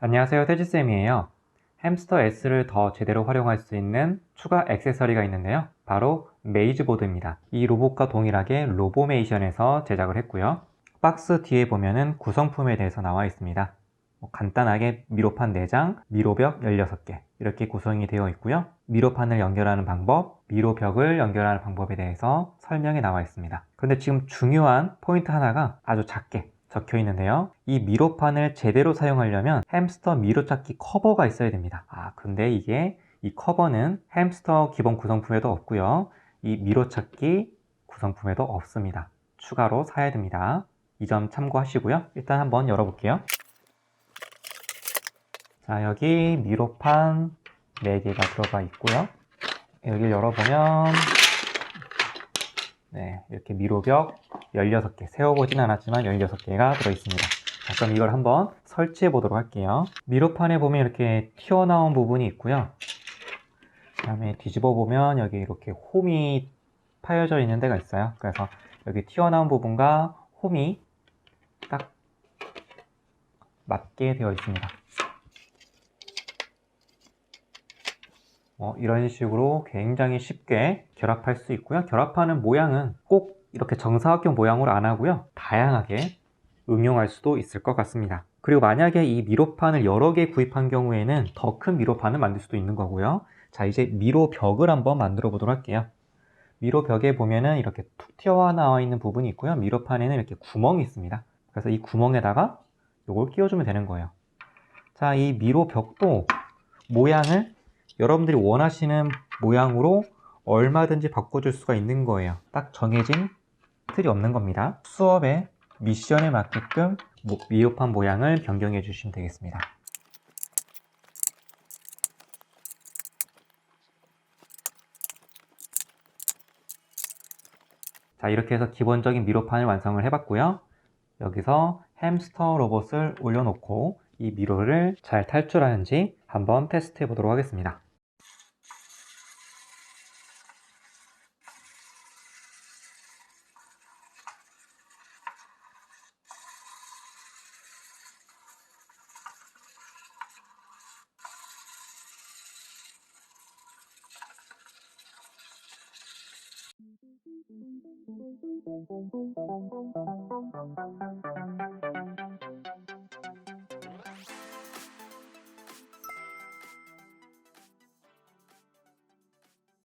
안녕하세요 태지쌤이에요. 햄스터 S를 더 제대로 활용할 수 있는 추가 액세서리가 있는데요. 바로 메이즈보드입니다. 이 로봇과 동일하게 로보메이션에서 제작을 했고요. 박스 뒤에 보면은 구성품에 대해서 나와 있습니다 뭐 간단하게 미로판 4장, 미로벽 16개 이렇게 구성이 되어 있고요 미로판을 연결하는 방법, 미로벽을 연결하는 방법에 대해서 설명이 나와 있습니다 그런데 지금 중요한 포인트 하나가 아주 작게 적혀 있는데요. 이 미로판을 제대로 사용하려면 햄스터 미로찾기 커버가 있어야 됩니다. 아, 근데 이게 이 커버는 햄스터 기본 구성품에도 없고요. 이 미로찾기 구성품에도 없습니다. 추가로 사야 됩니다. 이 점 참고하시고요. 일단 한번 열어볼게요. 자, 여기 미로판 4개가 들어가 있고요. 여기를 열어보면 네, 이렇게 미로벽 16개, 세워보진 않았지만 16개가 들어있습니다. 자, 그럼 이걸 한번 설치해 보도록 할게요. 미로판에 보면 이렇게 튀어나온 부분이 있고요. 그 다음에 뒤집어 보면 여기 이렇게 홈이 파여져 있는 데가 있어요. 그래서 여기 튀어나온 부분과 홈이 딱 맞게 되어 있습니다. 어, 이런 식으로 굉장히 쉽게 결합할 수 있고요. 결합하는 모양은 꼭 이렇게 정사각형 모양으로 안 하고요. 다양하게 응용할 수도 있을 것 같습니다. 그리고 만약에 이 미로판을 여러 개 구입한 경우에는 더 큰 미로판을 만들 수도 있는 거고요. 자, 이제 미로벽을 한번 만들어 보도록 할게요. 미로벽에 보면은 이렇게 툭 튀어나와 있는 부분이 있고요. 미로판에는 이렇게 구멍이 있습니다. 그래서 이 구멍에다가 이걸 끼워주면 되는 거예요. 자, 이 미로벽도 모양을 여러분들이 원하시는 모양으로 얼마든지 바꿔줄 수가 있는 거예요. 딱 정해진 틀이 없는 겁니다. 수업의 미션에 맞게끔 미흡한 모양을 변경해 주시면 되겠습니다. 자, 이렇게 해서 기본적인 미로판을 완성을 해봤고요. 여기서 햄스터 로봇을 올려놓고 이 미로를 잘 탈출하는지 한번 테스트 해 보도록 하겠습니다.